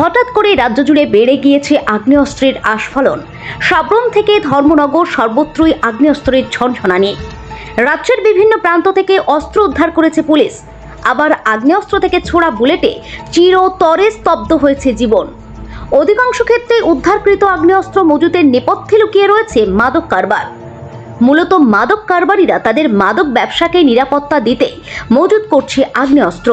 হঠাৎ করে রাজ্য জুড়ে বেড়ে গিয়েছে আগ্নেয়াস্ত্রের আস্ফালন। সাবরুম থেকে ধর্মনগর সর্বত্রই আগ্নেয়াস্ত্রের ঝনঝনানি রাজ্যের বিভিন্ন প্রান্ত থেকে অস্ত্র উদ্ধার করেছে পুলিশ। আবার আগ্নেয়াস্ত্র থেকে ছোড়া বুলেটে চিরতরে স্তব্ধ হয়েছে জীবন। অধিকাংশ ক্ষেত্রে উদ্ধারকৃত আগ্নেয়াস্ত্র মজুতের নেপথ্যে লুকিয়ে রয়েছে মাদক কারবার। মূলত মাদক কারবারিরা তাদের মাদক ব্যবসাকে নিরাপত্তা দিতে মজুত করছে আগ্নেয়াস্ত্র।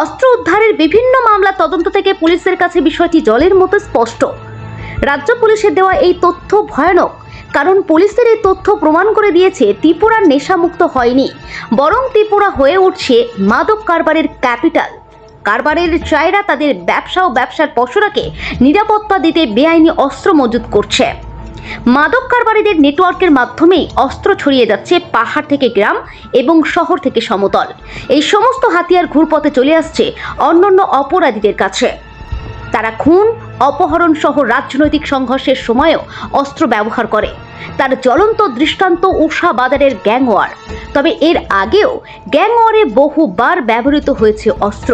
অস্ত্র উদ্ধারের বিভিন্ন মামলা তদন্ত থেকে পুলিশের কাছে বিষয়টি জলের মতো স্পষ্ট। রাজ্য পুলিশের দেওয়া এই তথ্য ভয়ানক, কারণ পুলিশের এই তথ্য প্রমাণ করে দিয়েছে ত্রিপুরা নেশামুক্ত হয়নি, বরং ত্রিপুরা হয়ে উঠছে মাদক কারবারের ক্যাপিটাল। কারবারের চায়রা তাদের ব্যবসা ও ব্যবসার পশুরাকে নিরাপত্তা দিতে বেআইনি অস্ত্র মজুত করছে। মাদক কারবারিদের নেটওয়ার্কের মাধ্যমেই অস্ত্র ছড়িয়ে যাচ্ছে পাহাড় থেকে গ্রাম এবং শহর থেকে সমতল। এই সমস্ত হাতিয়ার ঘুরপথে চলে আসছে অন্যান্য অপরাধীদের কাছে। তারা খুন, অপহরণ সহ রাজনৈতিক সংঘর্ষের সময়ও অস্ত্র ব্যবহার করে। তার জ্বলন্ত দৃষ্টান্ত উষা বাজারের গ্যাংওয়ার। তবে এর আগেও গ্যাংওয়ারে বহুবার ব্যবহৃত হয়েছে অস্ত্র।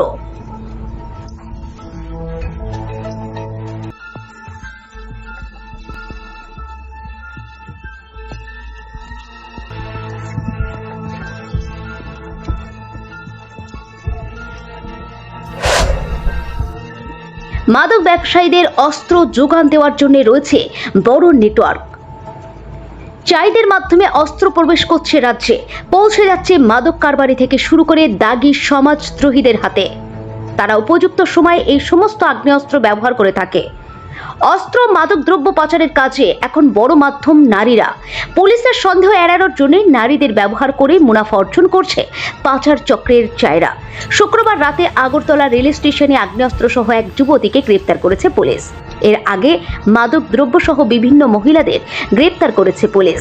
মাদক ব্যবসায়ীদের অস্ত্র যোগান দেওয়ার জন্য রয়েছে বড় নেটওয়ার্ক। চাইদের মাধ্যমে অস্ত্র প্রবেশ করছে রাজ্যে। পৌঁছে যাচ্ছে মাদক কারবারি থেকে শুরু করে দাগি সমাজদ্রোহীদের হাতে। তারা উপযুক্ত সময়ে এই সমস্ত আগ্নেয়াস্ত্র ব্যবহার করে থাকে। অস্ত্র মাদক দ্রব্য পাচারের কাজে এখন বড় মাধ্যম নারীরা। পুলিশের সন্দেহ এড়ানোর জন্য নারীদের ব্যবহার করে মুনাফা অর্জন করছে পাচার চক্রের চায়রা। শুক্রবার রাতে আগরতলা রেল স্টেশনে আগ্নেয়াস্ত্র সহ এক যুবতীকে গ্রেপ্তার করেছে পুলিশ। এর আগে মাদক দ্রব্য সহ বিভিন্ন মহিলাদের গ্রেপ্তার করেছে পুলিশ।